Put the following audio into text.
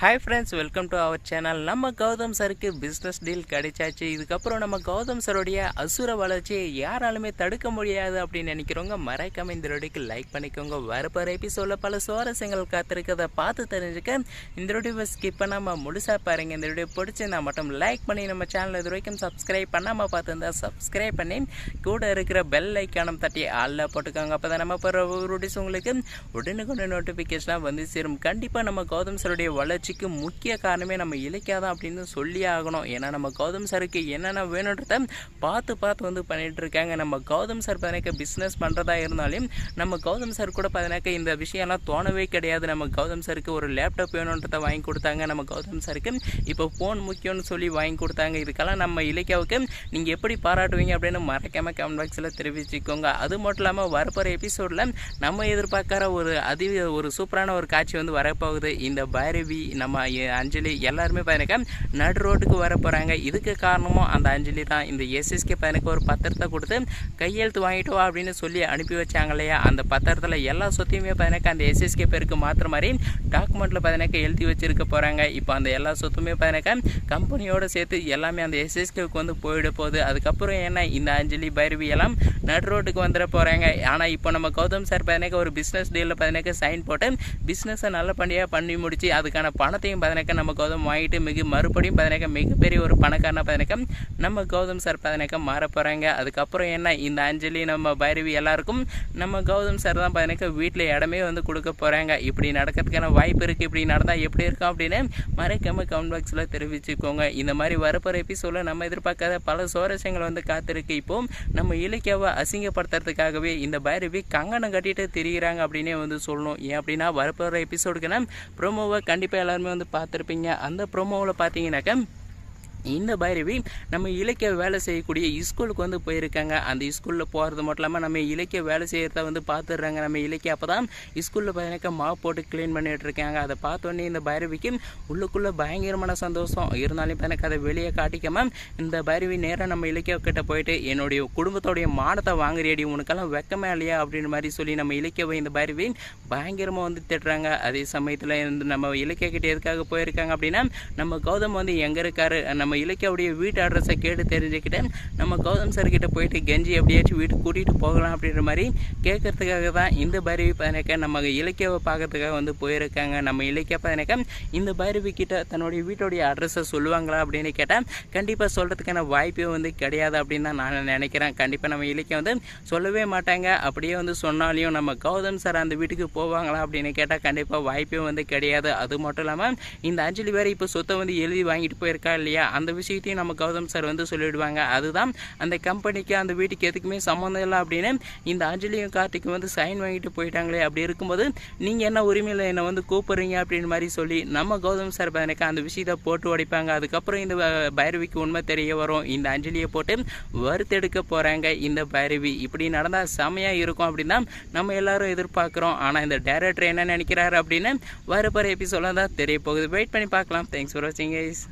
Hi friends welcome to our channel நம்ம Gautham சருக்கு business deal கிடைச்சாச்சு. இதுக்கப்புறம் நம்ம கௌதம் சருடைய அசுர வளர்ச்சியை யாராலுமே தடுக்க முடியாது அப்படின்னு நினைக்கிறவங்க மறக்காம இந்த ரொடிக்கு லைக் பண்ணிக்கோங்க. வரப்போகிற எபிசோடில் பல சுவாரஸ்யங்கள் காத்திருக்கிறத பார்த்து தெரிஞ்சுக்க இந்த வீடியோவை ஸ்கிப் பண்ணாமல் முழுசாக பாருங்க. இந்த ரொடியை பிடிச்சிருந்தா மட்டும் லைக் பண்ணி நம்ம சேனல் இது வரைக்கும் சப்ஸ்கிரைப் பண்ணாமல் பார்த்துருந்தா சப்ஸ்கிரைப் பண்ணி கூட இருக்கிற பெல் ஐக்கானம் தட்டி ஆளில் போட்டுக்கோங்க. அப்போ தான் நம்ம போகிற ரொடிஸ் உங்களுக்கு உடனுக்குடன் நோட்டிஃபிகேஷனாக வந்து சேரும். கண்டிப்பாக நம்ம கௌதம் சருடைய வளர்ச்சிக்கு முக்கிய காரணமே நம்ம இலக்கியா தான் அப்படின்னு சொல்லி ஆகணும். ஏன்னா நம்ம கௌதம் சருக்கு என்னென்ன வேணுன்றத பார்த்து பார்த்து வந்து பண்ணிட்டு இருக்காங்க. நம்ம கௌதம் சார் பதினாக்க பிஸ்னஸ் பண்ணுறதா இருந்தாலும் நம்ம கௌதம் சார் கூட பதினாக்க இந்த விஷயம்லாம் தோணவே கிடையாது. நம்ம கௌதம் சருக்கு ஒரு லேப்டாப் வேணுன்றத வாங்கி கொடுத்தாங்க. நம்ம கௌதம் சருக்கு இப்போ ஃபோன் முக்கியம்னு சொல்லி வாங்கி கொடுத்தாங்க. இதுக்கெல்லாம் நம்ம இலக்கியாவுக்கு நீங்கள் எப்படி பாராட்டுவீங்க அப்படின்னு மறக்காம கமெண்ட் பாக்ஸில் தெரிவிச்சுக்கோங்க. அது மட்டும் இல்லாமல் வரப்போகிற எபிசோடில் நம்ம எதிர்பார்க்குற ஒரு அதி ஒரு சூப்பரான ஒரு காட்சி வந்து வரப்போகுது. இந்த பைரவி நம்ம அஞ்சலி எல்லாருமே பார்த்தீங்கன்னா நடு ரோட்டுக்கு வர போகிறாங்க இதுக்கு காரணமும் அந்த அஞ்சலி தான். இந்த எஸ்எஸ்கே பையனுக்கு ஒரு பத்திரத்தை கொடுத்து கையெழுத்து வாங்கிட்டு வா அப்படின்னு சொல்லி அனுப்பி வச்சாங்க இல்லையா? அந்த பத்திரத்தில் எல்லா சொத்தையுமே பார்த்தீங்கன்னா அந்த எஸ்எஸ்கே பேருக்கு மாத்திர மாதிரி டாக்குமெண்ட்டில் பார்த்தீங்கன்னா எழுதி வச்சிருக்க போகிறாங்க இப்போ அந்த எல்லா சொத்துமே பார்த்தீங்கன்னா கம்பெனியோடு சேர்த்து எல்லாமே அந்த எஸ்எஸ்கேவுக்கு வந்து போயிட போகுது. அதுக்கப்புறம் என்ன? இந்த அஞ்சலி பைரவி எல்லாம் நடு ரோட்டுக்கு வந்துட போகிறாங்க ஆனால் இப்போ நம்ம கௌதம் சார் பார்த்தீங்கன்னா ஒரு பிஸ்னஸ் டீலில் பார்த்தீங்கன்னா சைன் போட்டு பிஸ்னஸை நல்ல பண்ணியாக பண்ணி முடிச்சு அதுக்கான பணத்தையும் பார்த்தீங்கன்னா நம்ம கௌதம் வாங்கிட்டு மிக மறுபடியும் பார்த்தீங்கன்னா மிகப்பெரிய ஒரு பணக்காரனாக பார்த்தீங்கன்னா நம்ம கௌதம் சார் பார்த்தீங்கன்னா மாற போகிறாங்க அதுக்கப்புறம் என்ன? இந்த அஞ்சலி நம்ம பைரவி எல்லாருக்கும் நம்ம கௌதம் சார் தான் பார்த்தீங்கன்னா வீட்டில் இடமே வந்து கொடுக்க போகிறாங்க இப்படி நடக்கிறதுக்கான வாய்ப்பு இருக்குது இப்படி நடந்தால் எப்படி இருக்கும் அப்படின்னு மறைக்காம கமெண்ட் பாக்ஸில் தெரிவிச்சுக்கோங்க. இந்த மாதிரி வரப்போகிற எபிசோட நம்ம எதிர்பார்க்காத பல சுவாரஸ்யங்கள் வந்து காத்திருக்கு. இப்போ நம்ம இலக்கியாவை அசிங்கப்படுத்துறதுக்காகவே இந்த பைரவி கங்கணம் கட்டிட்டு திரிகிறாங்க அப்படின்னே வந்து சொல்லணும். ஏன் அப்படின்னா வரப்போகிற எபிசோடுக்குன்னா ப்ரோமோவை கண்டிப்பாக எல்லாம் வந்து பார்த்துருப்பீங்க. அந்த ப்ரோமோவில் பார்த்தீங்கன்னாக்கா இந்த பைரவி நம்ம இலக்கிய வேலை செய்யக்கூடிய ஸ்கூலுக்கு வந்து போயிருக்காங்க. அந்த ஸ்கூலில் போகிறது மட்டும் இல்லாமல் நம்ம இலக்கிய வேலை செய்கிறத வந்து பார்த்துடுறாங்க நம்ம இலக்கிய அப்போ தான் ஸ்கூலில் பார்த்தீங்கன்னா மா போட்டு க்ளீன் பண்ணிட்டு இருக்காங்க. அதை பார்த்தோன்னே இந்த பைரவிக்கு உள்ளுக்குள்ளே பயங்கரமான சந்தோஷம். இருந்தாலும் எனக்கு அதை வெளியே காட்டிக்காமல் இந்த பைரவி நேராக நம்ம இலக்கிய கிட்ட போயிட்டு என்னுடைய குடும்பத்தோடைய மானத்தை வாங்குறியடி உனக்கெல்லாம் வெக்கமே இல்லையா அப்படின்ற மாதிரி சொல்லி நம்ம இலக்கியவை இந்த பைரவி பயங்கரமாக வந்து திட்டுறாங்க. அதே சமயத்தில் நம்ம இலக்கிய கிட்ட எதுக்காக போயிருக்காங்க அப்படின்னா நம்ம கௌதம் வந்து எங்கே இருக்காரு? நம்ம இலக்கியாவுடைய வீட்டு அட்ரஸை கேட்டு தெரிஞ்சுக்கிட்டு நம்ம கௌதம் சார்கிட்ட போயிட்டு கெஞ்சி எப்படியாச்சும் வீட்டுக்கு கூட்டிகிட்டு போகலாம் அப்படின்ற மாதிரி கேட்கறதுக்காக தான் இந்த பைரவி பதினக்க நம்ம இலக்கியாவை பார்க்கறதுக்காக வந்து போயிருக்காங்க. நம்ம இலக்கிய பதினக்க இந்த பைரவி கிட்ட தன்னுடைய வீட்டுடைய அட்ரஸை சொல்லுவாங்களா அப்படின்னு கேட்டால் கண்டிப்பாக சொல்கிறதுக்கான வாய்ப்பே வந்து கிடையாது அப்படின்னு தான் நான் நினைக்கிறேன். கண்டிப்பாக நம்ம இலக்கியம் வந்து சொல்லவே மாட்டாங்க. அப்படியே வந்து சொன்னாலையும் நம்ம கௌதம் சார் அந்த வீட்டுக்கு போவாங்களா அப்படின்னு கேட்டால் கண்டிப்பாக வாய்ப்பே வந்து கிடையாது. அது மட்டும் இல்லாமல் இந்த அஞ்சலி வேறு இப்போ சொத்தை வந்து எழுதி வாங்கிட்டு போயிருக்கா இல்லையா? அந்த அந்த விஷயத்தையும் நம்ம கௌதம் சார் வந்து சொல்லிவிடுவாங்க அதுதான் அந்த கம்பெனிக்கு அந்த வீட்டுக்கு எதுக்குமே சம்மந்தம் இல்லை அப்படின்னு இந்த அஞ்சலியும் கார்த்திக்கும் வந்து சைன் வாங்கிட்டு போயிட்டாங்களே அப்படி இருக்கும்போது நீங்கள் என்ன உரிமையில் என்னை வந்து கூப்பிட்றீங்க அப்படின்னு மாதிரி சொல்லி நம்ம கௌதம் சார் எனக்கு அந்த விஷயத்தை போட்டு உடைப்பாங்க. அதுக்கப்புறம் இந்த பைரவிக்கு உண்மை தெரிய வரும். இந்த அஞ்சலியை போட்டு வறுத்தெடுக்க போகிறாங்க இந்த பைரவி. இப்படி நடந்தால் செமையாக இருக்கும் அப்படின்னு தான் நம்ம எல்லாரும் எதிர்பார்க்குறோம். ஆனால் இந்த டேரக்டர் என்ன நினைக்கிறாரு அப்படின்னு வரப்போகிற எபிசோட தான் தெரிய போகுது. வெயிட் பண்ணி பார்க்கலாம். தேங்க்ஸ் ஃபார் வாட்சிங் கைஸ்